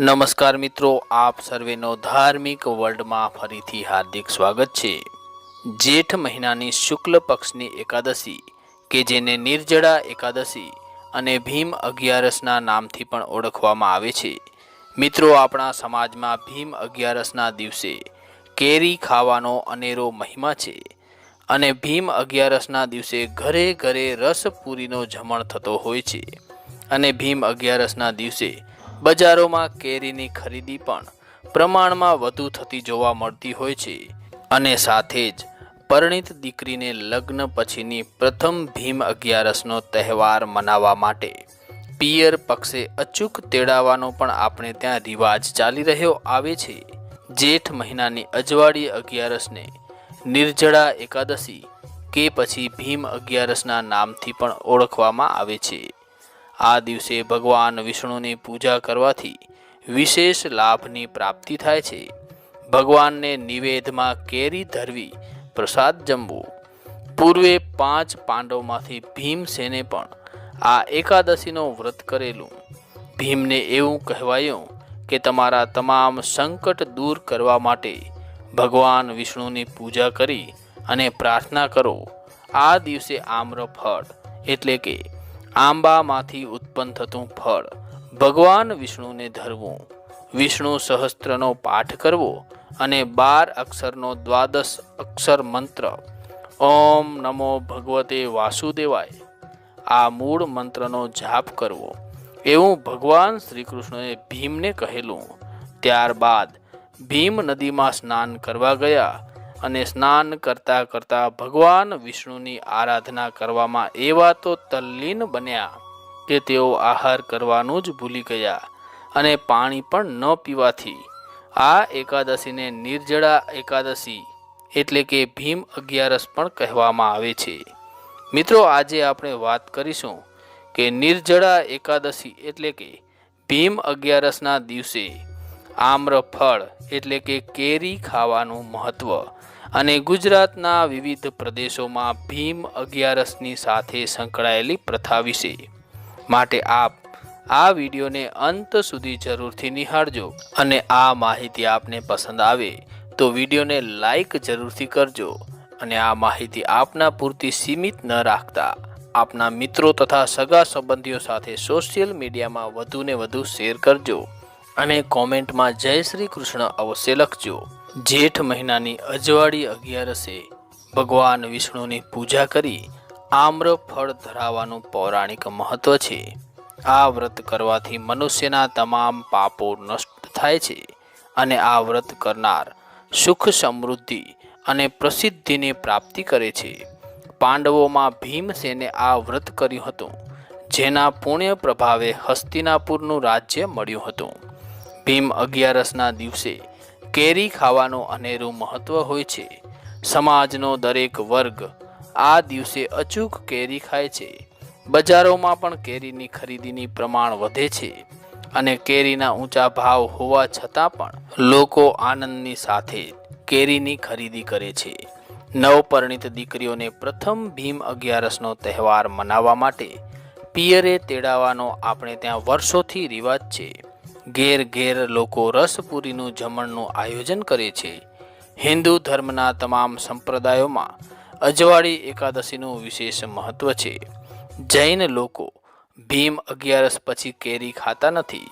નમસ્કાર મિત્રો, આપ સર્વેનો ધાર્મિક વર્લ્ડમાં ફરીથી હાર્દિક સ્વાગત છે. જેઠ મહિનાની શુક્લ પક્ષની એકાદશી, કે જેને નિર્જળા એકાદશી અને ભીમ અગિયારસના નામથી પણ ઓળખવામાં આવે છે. મિત્રો, આપણા સમાજમાં ભીમ અગિયારસના દિવસે કેરી ખાવાનો અનેરો મહિમા છે અને ભીમ અગિયારસના દિવસે ઘરે ઘરે રસપુરીનો જમણ થતો હોય છે. અને ભીમ અગિયારસના દિવસે બજારોમાં કેરીની ખરીદી પણ પ્રમાણમાં વધુ થતી જોવા મળતી હોય છે. અને સાથે જ પરિણીત દીકરીને લગ્ન પછીની પ્રથમ ભીમ અગિયારસનો તહેવાર મનાવવા માટે પિયર પક્ષે અચૂક તેડાવવાનો પણ આપણે ત્યાં રિવાજ ચાલી રહ્યો આવે છે. જેઠ મહિનાની અજવાળી અગિયારસને નિર્જળા એકાદશી કે પછી ભીમ અગિયારસના નામથી પણ ઓળખવામાં આવે છે. આ દિવસે ભગવાન વિષ્ણુની પૂજા કરવાથી વિશેષ લાભની પ્રાપ્તિ થાય છે. ભગવાનને નિવેદમાં કેરી ધરવી, પ્રસાદ જમવું. પૂર્વે પાંચ પાંડવમાંથી ભીમસેને પણ આ એકાદશીનો વ્રત કરેલું. ભીમને એવું કહેવાયું કે તમારા તમામ સંકટ દૂર કરવા માટે ભગવાન વિષ્ણુની પૂજા કરી અને પ્રાર્થના કરો. આ દિવસે આમ્રફળ એટલે કે આંબામાંથી ઉત્પન્ન થતું ફળ. ભગવાન વિષ્ણુને ધરવું. વિષ્ણુ સહસ્ત્રનો પાઠ કરવો અને બાર અક્ષરનો દ્વાદશ અક્ષર મંત્ર. ઓમ નમો ભગવતે વાસુદેવાય. આ મૂળ મંત્રનો જાપ કરવો. એવું ભગવાન શ્રી કૃષ્ણએ ભીમને કહેલું. ત્યારબાદ ભીમ નદીમાં સ્નાન કરવા ગયા. અને સ્નાન કરતા કરતા ભગવાન વિષ્ણુની આરાધના કરવામાં એવા તો તલ્લીન બન્યા કે તેઓ આહાર કરવાનું જ ભૂલી ગયા અને પાણી પણ ન પીવાથી. આ એકાદશીને નિર્જળા એકાદશી એટલે કે ભીમ અગિયારસ પણ કહેવામાં આવે છે. મિત્રો, આજે આપણે વાત કરીશું કે નિર્જળા એકાદશી એટલે કે ભીમ અગિયારસના દિવસે આમ્રફળ એટલે કે કેરી ખાવાનું મહત્વ. અને ગુજરાતના વિવિધ પ્રદેશોમાં ભીમ અગિયારસની સાથે સંકળાયેલી પ્રથા વિશે. માટે આપ આ વિડીયોને અંત સુધી જરૂરથી નિહાળજો અને આ માહિતી આપને પસંદ આવે તો વિડીયોને લાઈક જરૂરથી કરજો અને આ માહિતી આપના પૂરતી સીમિત ન રાખતા. આપના મિત્રો તથા સગા સંબંધીઓ સાથે સોશિયલ મીડિયામાં વધુને વધુ શેર કરજો. અને કોમેન્ટમાં જય શ્રી કૃષ્ણ અવશ્ય લખજો. જેઠ મહિનાની અજવાળી અગિયારસે ભગવાન વિષ્ણુની પૂજા કરી આમ્ર ફળ ધરાવવાનું પૌરાણિક મહત્વ છે. આ વ્રત કરવાથી મનુષ્યના તમામ પાપો નષ્ટ થાય છે અને આ વ્રત કરનાર સુખ સમૃદ્ધિ અને પ્રસિદ્ધિની પ્રાપ્તિ કરે છે. પાંડવોમાં ભીમસેને આ વ્રત કર્યું હતું, જેના પુણ્ય પ્રભાવે હસ્તિનાપુરનું રાજ્ય મળ્યું હતું. ભીમ અગિયારસના દિવસે કેરી ખાવાનું અનેરું મહત્વ હોય છે. સમાજનો દરેક વર્ગ આ દિવસે અચૂક કેરી ખાય છે. બજારોમાં પણ કેરીની ખરીદીની પ્રમાણ વધે છે અને કેરીના ઊંચા ભાવ હોવા છતાં પણ લોકો આનંદની સાથે કેરીની ખરીદી કરે છે. નવપરિણીત દીકરીઓને પ્રથમ ભીમ અગિયારસનો તહેવાર મનાવવા માટે પિયરે તેડાવવાનો આપણે ત્યાં વર્ષોથી રિવાજ છે. ઘેર ઘેર લોકો રસપુરીનું જમણનું આયોજન કરે છે. હિન્દુ ધર્મના તમામ સંપ્રદાયોમાં અજવાળી એકાદશીનું વિશેષ મહત્વ છે. જૈન લોકો ભીમ અગિયારસ પછી કેરી ખાતા નથી.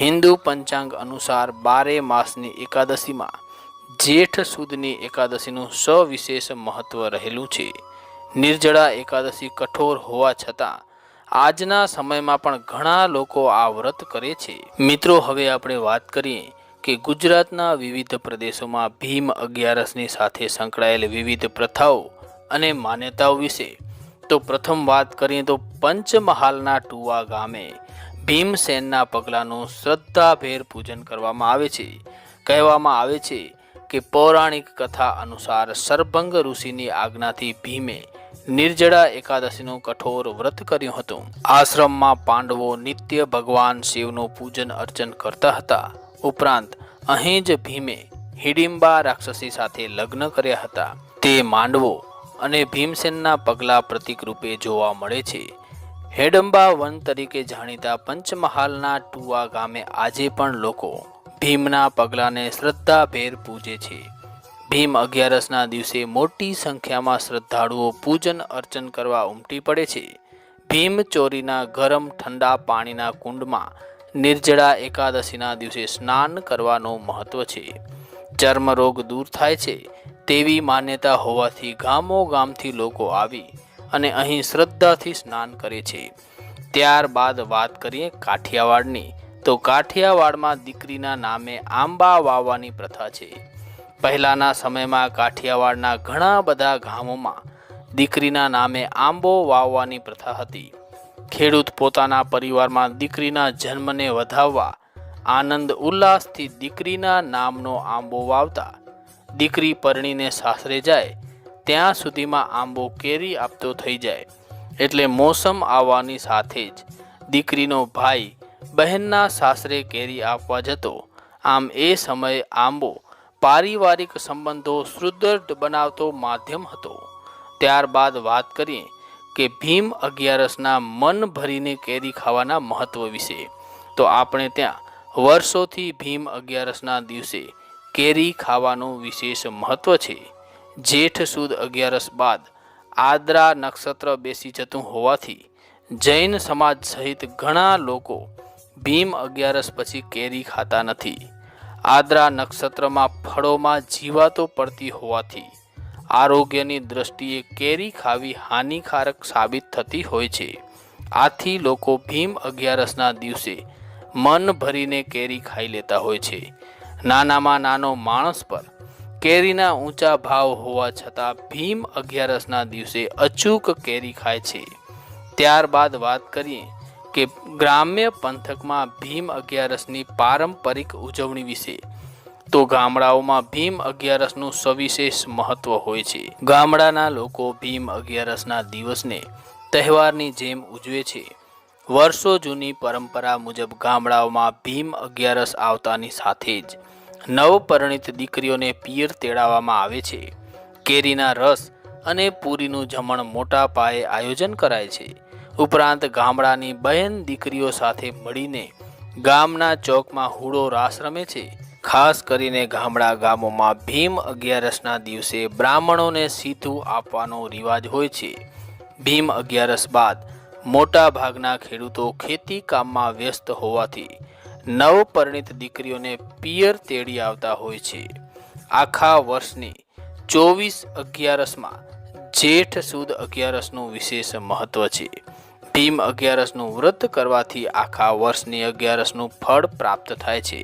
હિન્દુ પંચાંગ અનુસાર બારે માસની એકાદશીમાં જેઠ સુદની એકાદશીનું સવિશેષ મહત્વ રહેલું છે. નિર્જળા એકાદશી કઠોર હોવા છતાં આજના સમયમાં પણ ઘણા લોકો આ વ્રત કરે છે. મિત્રો, હવે આપણે વાત કરીએ કે ગુજરાતના વિવિધ પ્રદેશોમાં ભીમ અગિયારસની સાથે સંકળાયેલ વિવિધ પ્રથાઓ અને માન્યતાઓ વિશે. તો પ્રથમ વાત કરીએ તો પંચમહાલના ટુવા ગામે ભીમસેનના પગલાંનું શ્રદ્ધાભેર પૂજન કરવામાં આવે છે. કહેવામાં આવે છે કે પૌરાણિક કથા અનુસાર સરભંગ ઋષિની આજ્ઞાથી ભીમે નિર્જળા એકાદશીનું કઠોર વ્રત કર્યું હતું. આશ્રમમાં પાંડવો નિત્ય ભગવાન શિવનું પૂજન અર્ચન કરતા હતા. ઉપરાંત, અહીં જ ભીમે હિડિંબા રાક્ષસી સાથે લગ્ન કર્યા હતા. તે માંડવો અને ભીમસેનના પગલા પ્રતિકરૂપે જોવા મળે છે. હેડંબા વન તરીકે જાણીતા પંચમહાલના ટુવા ગામે આજે પણ લોકો ભીમના પગલાંને શ્રદ્ધાભેર પૂજે છે. ભીમ અગિયારસના દિવસે મોટી સંખ્યામાં શ્રદ્ધાળુઓ પૂજન અર્ચન કરવા ઉમટી પડે છે. ભીમ ચોરીના ગરમ ઠંડા પાણીના કુંડમાં નિર્જળા એકાદશીના દિવસે સ્નાન કરવાનું મહત્વ છે. ચર્મરોગ દૂર થાય છે, તેવી માન્યતા હોવાથી ગામો ગામથી લોકો આવી અને અહીં શ્રદ્ધાથી સ્નાન કરે છે. ત્યારબાદ વાત કરીએ કાઠિયાવાડની. તો કાઠિયાવાડમાં દીકરીના નામે આંબા વાવવાની પ્રથા છે. પહેલાંના સમયમાં કાઠિયાવાડના ઘણા બધા ગામોમાં દીકરીના નામે આંબો વાવવાની પ્રથા હતી. ખેડૂત પોતાના પરિવારમાં દીકરીના જન્મને વધાવવા આનંદ ઉલ્લાસથી દીકરીના નામનો આંબો વાવતા દીકરી પરણીને સાસરે જાય, ત્યાં સુધીમાં આંબો કેરી આપતો થઈ જાય. એટલે મોસમ આવવાની સાથે જ દીકરીનો ભાઈ બહેનના સાસરે કેરી આપવા જતો. આમ એ સમયે આંબો પારિવારિક સંબંધો સુદૃઢ બનાવતો માધ્યમ હતો. ત્યારબાદ વાત કરીએ કે ભીમ અગિયારસના મન ભરીને કેરી ખાવાના મહત્વ વિશે. તો આપણે ત્યાં વર્ષોથી ભીમ અગિયારસના દિવસે કેરી ખાવાનું વિશેષ મહત્વ છે. જેઠ સુદ અગિયારસ બાદ આદ્રા નક્ષત્ર બેસી જતું હોવાથી જૈન સમાજ સહિત ઘણા લોકો ભીમ અગિયારસ પછી કેરી ખાતા નથી. આદ્રા નક્ષત્રમાં ફળોમાં જીવાતો પડતી હોવાથી આરોગ્યની દ્રષ્ટિએ કેરી ખાવી હાનિકારક સાબિત થતી હોય છે. આથી લોકો ભીમ અગિયારસના દિવસે મન ભરીને કેરી ખાઈ લેતા હોય છે. નાનામાં નાનો માણસ પર કેરીના ઊંચા ભાવ હોવા છતાં ભીમ અગિયારસના દિવસે અચૂક કેરી ખાય છે. ત્યારબાદ વાત કરીએ કે ગ્રામ્ય પંથકમાં ભીમ અગિયારસની પારંપરિક ઉજવણી વિશે. તો ગામડાઓમાં ભીમ અગિયારસનું સવિશેષ મહત્વ હોય છે. ગામડાના લોકો ભીમ અગિયારસના દિવસને તહેવારની જેમ ઉજવે છે. વર્ષો જૂની પરંપરા મુજબ ગામડાઓમાં ભીમ અગિયારસ આવતાની સાથે જ નવપરિણિત દીકરીઓને પિયર તેડાવવામાં આવે છે. કેરીના રસ અને પૂરીનું જમણ મોટા પાયે આયોજન કરાય છે. ઉપરાંત ગામડાની બહેન દીકરીઓ સાથે મળીને ગામના ચોકમાં હુડો રાસ રમે છે. ખાસ કરીને ગામડા ગામોમાં ભીમ અગિયારસના દિવસે બ્રાહ્મણોને સીધું આપવાનો રિવાજ હોય છે. ભીમ અગિયારસ બાદ મોટા ભાગના ખેડૂતો ખેતી કામમાં વ્યસ્ત હોવાથી નવપરિણીત દીકરીઓને પિયર તેડી આવતા હોય છે. આખા વર્ષની ચોવીસ અગિયારસમાં જેઠ સુદ અગિયારસનું વિશેષ મહત્વ છે. ભીમ અગિયારસનું વ્રત કરવાથી આખા વર્ષની અગિયારસનું ફળ પ્રાપ્ત થાય છે.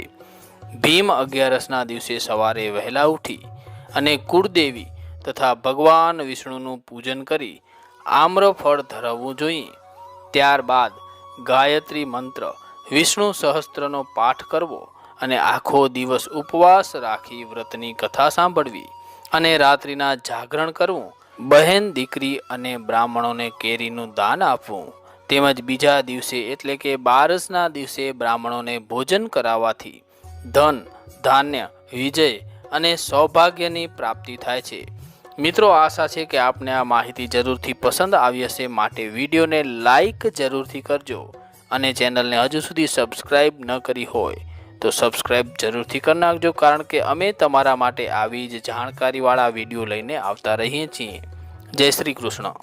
ભીમ અગિયારસના દિવસે સવારે વહેલા ઉઠી અને કુળદેવી તથા ભગવાન વિષ્ણુનું પૂજન કરી આમ્રફળ ધરાવવું જોઈએ. ત્યારબાદ ગાયત્રી મંત્ર વિષ્ણુ સહસ્ત્રનો પાઠ કરવો અને આખો દિવસ ઉપવાસ રાખી વ્રતની કથા સાંભળવી અને રાત્રિના જાગરણ કરવું. બહેન દીકરી અને બ્રાહ્મણોને કેરીનું દાન આપવું. તેમજ બીજા દિવસે એટલે કે બારસના દિવસે બ્રાહ્મણોને ભોજન કરાવવાથી ધન, ધાન્ય, વિજય અને સૌભાગ્યની પ્રાપ્તિ થાય છે. મિત્રો, આશા છે કે આપને આ માહિતી જરૂરથી પસંદ આવી હશે. માટે વિડીયોને લાઈક જરૂરથી કરજો અને ચેનલને હજુ સુધી સબસ્ક્રાઈબ ન કરી હોય તો સબસ્ક્રાઈબ જરૂરથી કરી નાખજો, કારણ કે અમે તમારા માટે આવી જ જાણકારીવાળા વીડિયો લઈને આવતા રહીએ છીએ. જય શ્રી કૃષ્ણ.